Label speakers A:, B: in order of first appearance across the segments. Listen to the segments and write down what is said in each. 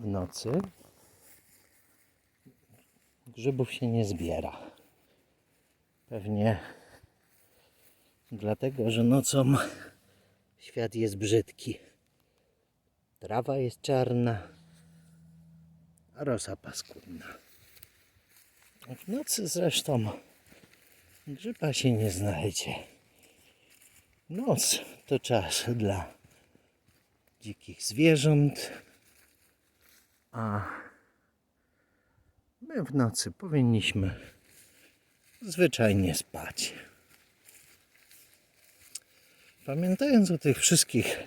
A: w nocy grzybów się nie zbiera. Pewnie dlatego, że nocą świat jest brzydki. Trawa jest czarna, a rosa paskudna. W nocy zresztą grzyba się nie znajdzie. Noc to czas dla dzikich zwierząt, a my w nocy powinniśmy zwyczajnie spać. Pamiętając o tych wszystkich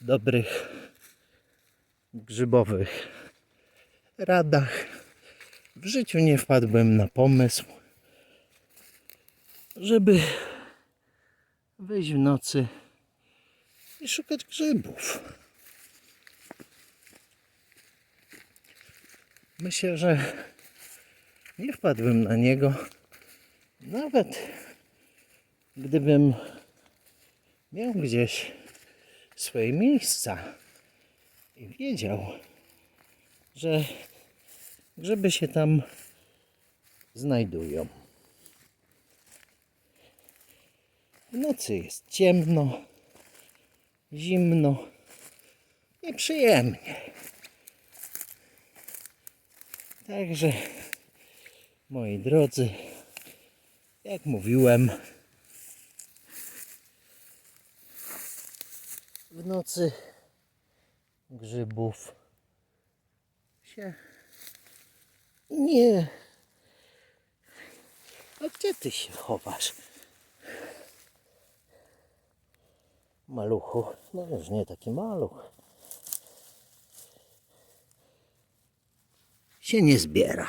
A: dobrych grzybowych radach, w życiu nie wpadłbym na pomysł, żeby wyjść w nocy i szukać grzybów. Myślę, że nie wpadłbym na niego, nawet gdybym miał gdzieś swoje miejsca i wiedział, że grzyby się tam znajdują. W nocy jest ciemno, zimno, nieprzyjemnie. Także, moi drodzy, jak mówiłem, w nocy grzybów się nie. A gdzie ty się chowasz? Maluchu, no już nie taki maluch. Się nie zbiera.